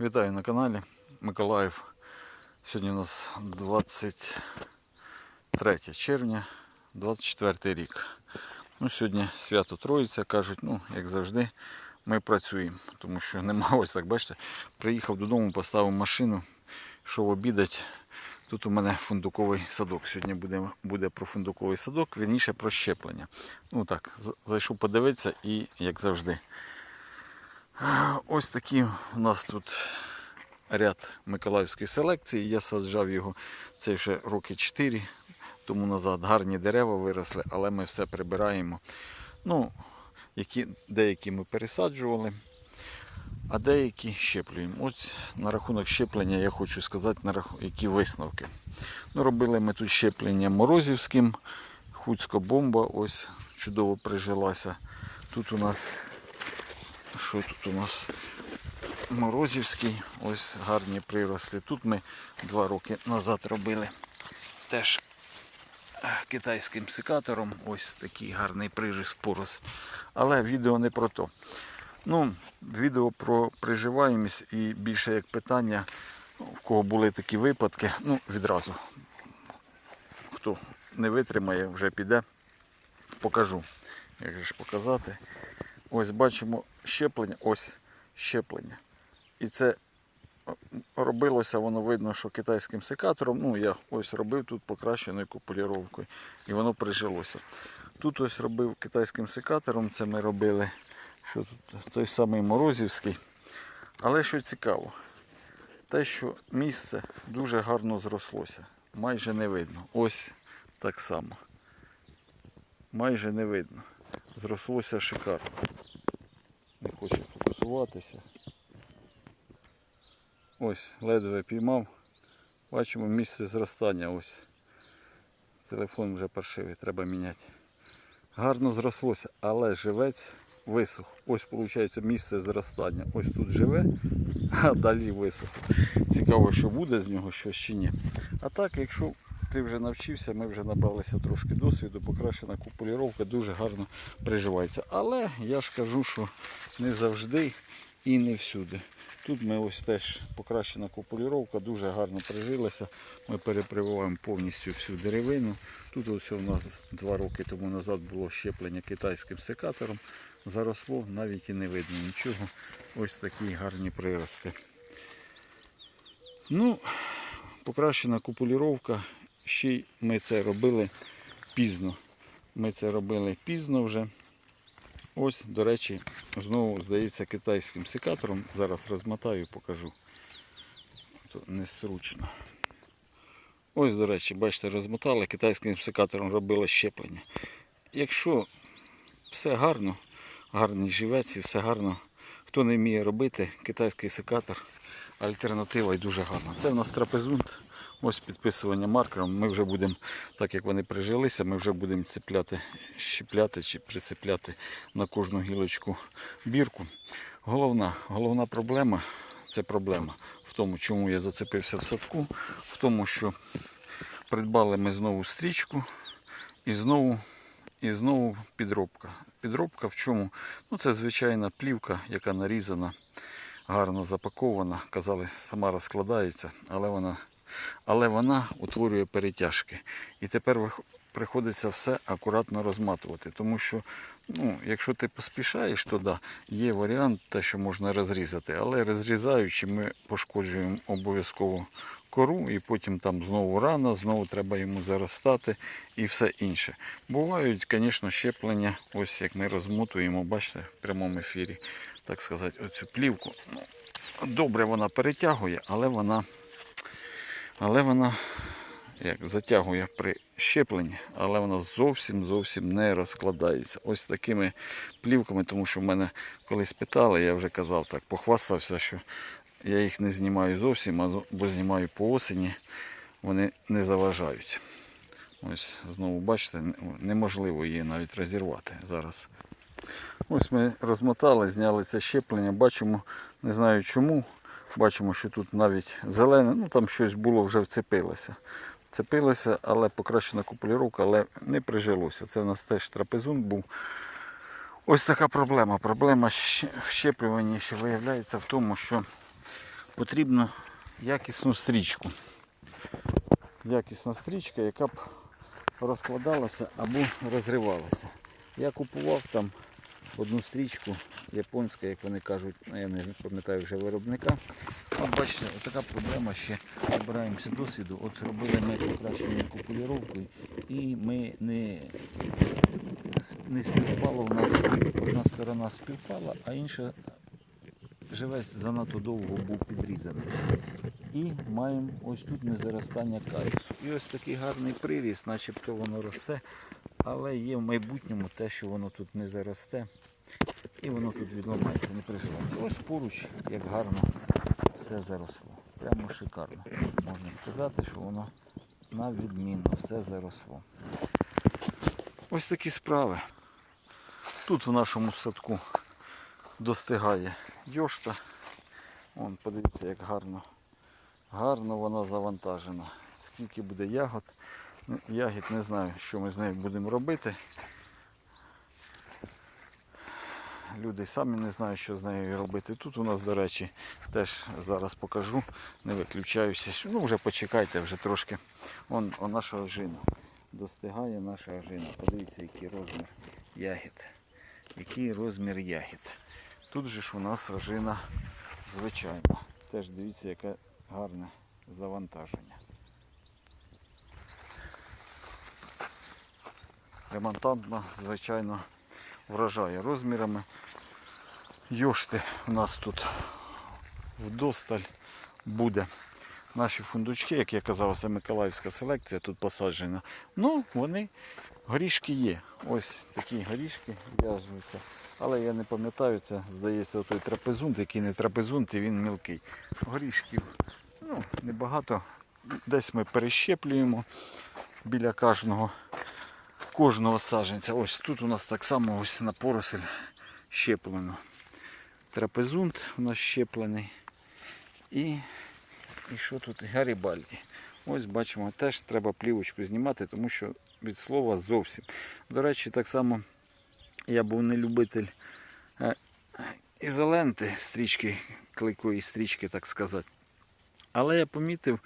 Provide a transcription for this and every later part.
Вітаю на каналі Миколаїв. Сьогодні у нас 23 червня, 24 рік. Ну, сьогодні свято Троїця, кажуть, ну, як завжди, ми працюємо, тому що нема ось так, бачите, приїхав додому, поставив машину, йшов обідати. Тут у мене фундуковий садок. Сьогодні буде, буде про фундуковий садок, вірніше про щеплення. Ну так, зайшов подивитися і як завжди. Ось такі у нас тут ряд миколаївської селекції. Я саджав його це вже роки 4 тому назад. Гарні дерева виросли, але ми все прибираємо. Ну, які, деякі ми пересаджували, а деякі щеплюємо. Ось на рахунок щеплення я хочу сказати, на раху- які висновки. Ну, робили ми тут щеплення морозівським, хуцька бомба, ось чудово прижилася. Тут у нас що тут у нас? Морозівський, ось гарні прирости. Тут ми два роки назад робили теж китайським секатором. Ось такий гарний приріст порос. Але відео не про то. Ну, відео про приживаємість і більше як питання, в кого були такі випадки. Ну, відразу. Хто не витримає, вже піде. Покажу. Як же ж показати? Ось бачимо щеплення, ось щеплення. І це робилося, воно видно, що китайським секатором. Ну, я ось робив тут покращеною купуліровкою. І воно прижилося. Тут ось робив китайським секатором, це ми робили що тут, той самий Морозівський. Але що цікаво, те, що місце дуже гарно зрослося. Майже не видно. Ось так само. Майже не видно. Зрослося шикарно. Не хоче фокусуватися. Ось, ледве піймав. Бачимо місце зростання. Ось. Телефон вже паршивий, треба міняти. Гарно зрослося, але живець висох. Ось виходить місце зростання. Ось тут живе, а далі висохло. Цікаво, що буде з нього щось чи ні. А так, якщо ти вже навчився, ми вже набралися трошки досвіду, покращена купуліровка дуже гарно приживається. Але я ж кажу, що не завжди і не всюди. Тут ми ось теж покращена купуліровка, дуже гарно прижилася. Ми перепрививаємо повністю всю деревину. Тут ось у нас два роки тому назад було щеплення китайським секатором. Заросло, навіть і не видно нічого. Ось такі гарні прирости. Ну, покращена купуліровка. Ще й ми це робили пізно. Ми це робили пізно вже. Ось, до речі, знову здається китайським секатором. Зараз розмотаю, покажу. То несручно. Ось, до речі, бачите, розмотали, китайським секатором робили щеплення. Якщо все гарно, гарний живець і все гарно, хто не вміє робити, китайський секатор альтернатива і дуже гарна. Це в нас трапезунт. Ось підписування маркером. Ми вже будемо, так як вони прижилися, ми вже будемо цепляти, щепляти чи прицепляти на кожну гілочку бірку. Головна, головна проблема це проблема в тому, чому я зацепився в садку, в тому, що придбали ми знову стрічку і знову, і знову підробка. Підробка в чому? Ну, це звичайна плівка, яка нарізана, гарно запакована. Казали, сама розкладається, але вона але вона утворює перетяжки. І тепер приходиться все акуратно розматувати. Тому що, ну, якщо ти поспішаєш, то да, є варіант, те, що можна розрізати. Але розрізаючи, ми пошкоджуємо обов'язково кору, і потім там знову рана, знову треба йому заростати і все інше. Бувають, звісно, щеплення, ось як ми розмотуємо, бачите, в прямому ефірі, так сказати, оцю плівку. Ну, добре вона перетягує, але вона але вона як затягує при щепленні, але вона зовсім зовсім не розкладається. Ось такими плівками, тому що в мене колись питали, я вже казав так, похвастався, що я їх не знімаю зовсім, бо знімаю по осені, вони не заважають. Ось знову бачите, неможливо її навіть розірвати зараз. Ось ми розмотали, зняли це щеплення, бачимо, не знаю чому. Бачимо, що тут навіть зелене, ну там щось було, вже вцепилося. Вцепилося, але покращена купуліровка, але не прижилося. Це в нас теж трапезун був. Ось така проблема. Проблема в ще виявляється в тому, що потрібно якісну стрічку. Якісна стрічка, яка б розкладалася або розривалася. Я купував там одну стрічку японська, як вони кажуть, ну, я не пам'ятаю вже виробника. От бачите, така проблема ще набираємося досвіду. От робили ми покращення купуліровкою і ми не, не співпало у нас одна сторона співпала, а інша живець занадто довго був підрізаний. І маємо ось тут незаростання кальцію. І ось такий гарний приріст, начебто воно росте, але є в майбутньому те, що воно тут не заросте. І воно тут відламається, не приживається. Ось поруч, як гарно все заросло. Прямо шикарно. Можна сказати, що воно на відмінно все заросло. Ось такі справи. Тут в нашому садку достигає йошта. Вон, подивіться, як гарно. Гарно вона завантажена. Скільки буде ягод. Ну, Ягід не знаю, що ми з нею будемо робити. Люди самі не знають, що з нею робити. Тут у нас, до речі, теж зараз покажу, не виключаюся. Ну вже почекайте, вже трошки. Вон, он наша ожина. Достигає наша ожина. Подивіться, який розмір ягід. Який розмір ягід. Тут же ж у нас ожина звичайна. Теж дивіться, яке гарне завантаження. Ремонтантна, звичайно, вражає розмірами. Йошти у нас тут вдосталь буде. Наші фундучки, як я казав, це Миколаївська селекція тут посаджена. Ну, вони горішки є. Ось такі горішки в'яжуються. Але я не пам'ятаю, це здається той трапезунт, який не трапезунт, і він мілкий. Горішків ну, небагато. Десь ми перещеплюємо біля кожного, кожного саджанця. Ось тут у нас так само ось на поросель щеплено. Трапезунт у нас щеплений. І, і що тут? Гарібальді. Ось бачимо, теж треба плівочку знімати, тому що від слова зовсім. До речі, так само я був не любитель е, ізоленти, стрічки, клейкої стрічки, так сказати. Але я помітив,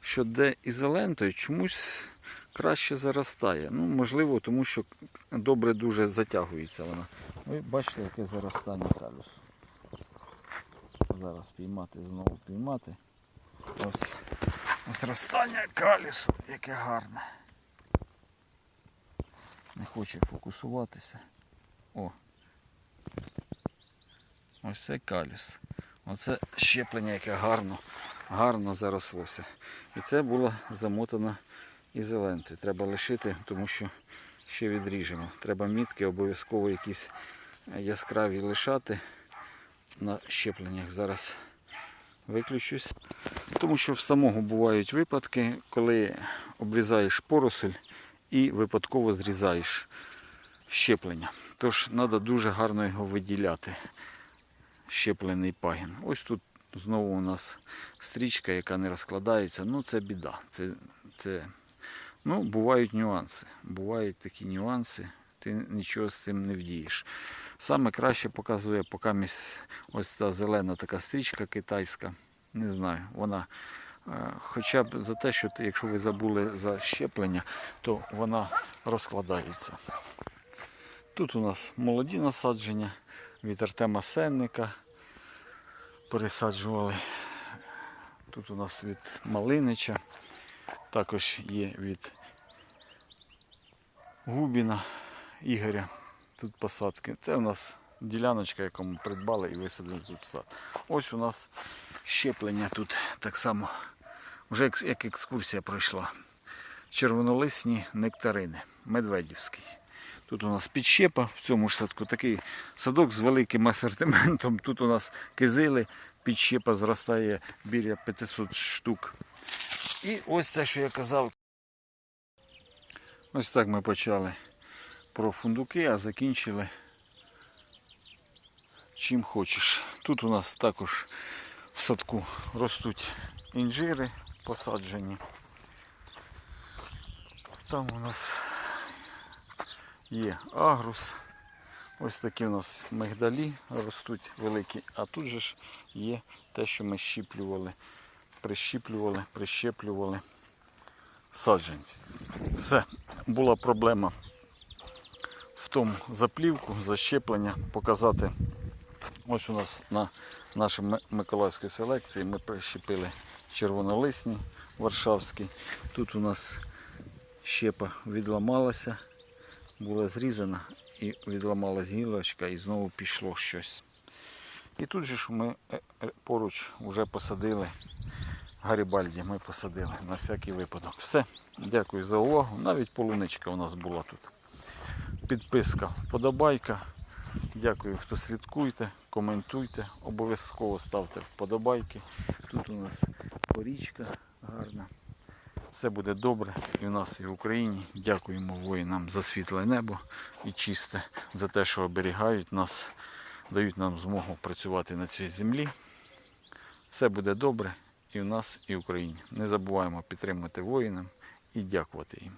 що де ізолентою чомусь краще заростає. Ну, можливо, тому що добре дуже затягується вона. Ви бачите, яке заростання калюсу. Зараз піймати, знову піймати. Ось зростання калісу, яке гарне. Не хоче фокусуватися. О. Ось це калюс. Оце щеплення, яке гарно, гарно зарослося. І це було замотано ізолентою. Треба лишити, тому що ще відріжемо. Треба мітки обов'язково якісь яскраві лишати на щепленнях. Зараз виключусь. Тому що в самого бувають випадки, коли обрізаєш поросель і випадково зрізаєш щеплення. Тож треба дуже гарно його виділяти. Щеплений пагін. Ось тут знову у нас стрічка, яка не розкладається. Ну це біда. Це, це... Ну, бувають нюанси. Бувають такі нюанси, ти нічого з цим не вдієш. Саме краще показує поки ось ця зелена така стрічка китайська. Не знаю, вона е, хоча б за те, що якщо ви забули за щеплення, то вона розкладається. Тут у нас молоді насадження від Артема Сенника пересаджували. Тут у нас від Малинича, також є від Губіна Ігоря. Тут посадки. Це у нас діляночка, яку ми придбали і висадили тут сад. Ось у нас щеплення тут так само, вже як екскурсія пройшла. Червонолисні нектарини, Медведівський. Тут у нас підщепа в цьому ж садку. Такий садок з великим асортиментом. Тут у нас кизили, підщепа зростає біля 500 штук. І ось те, що я казав. Ось так ми почали про фундуки, а закінчили чим хочеш. Тут у нас також в садку ростуть інжири посаджені. Там у нас є агрус. Ось такі у нас мигдалі ростуть великі, а тут же ж є те, що ми щіплювали, прищіплювали, прищеплювали саджанці. Все, була проблема в тому заплівку, защеплення, показати. Ось у нас на нашій Миколаївській селекції ми прищепили червонолисні варшавські. Тут у нас щепа відламалася, була зрізана і відламалась гілочка і знову пішло щось. І тут же ж ми е, е, поруч вже посадили Гарібальді, ми посадили на всякий випадок. Все, дякую за увагу. Навіть полуничка у нас була тут. Підписка, вподобайка. Дякую, хто слідкуєте, коментуйте, обов'язково ставте вподобайки. Тут у нас порічка гарна. Все буде добре і в нас, і в Україні. Дякуємо воїнам за світле небо і чисте, за те, що оберігають нас, дають нам змогу працювати на цій землі. Все буде добре і в нас, і в Україні. Не забуваємо підтримувати воїнам і дякувати їм.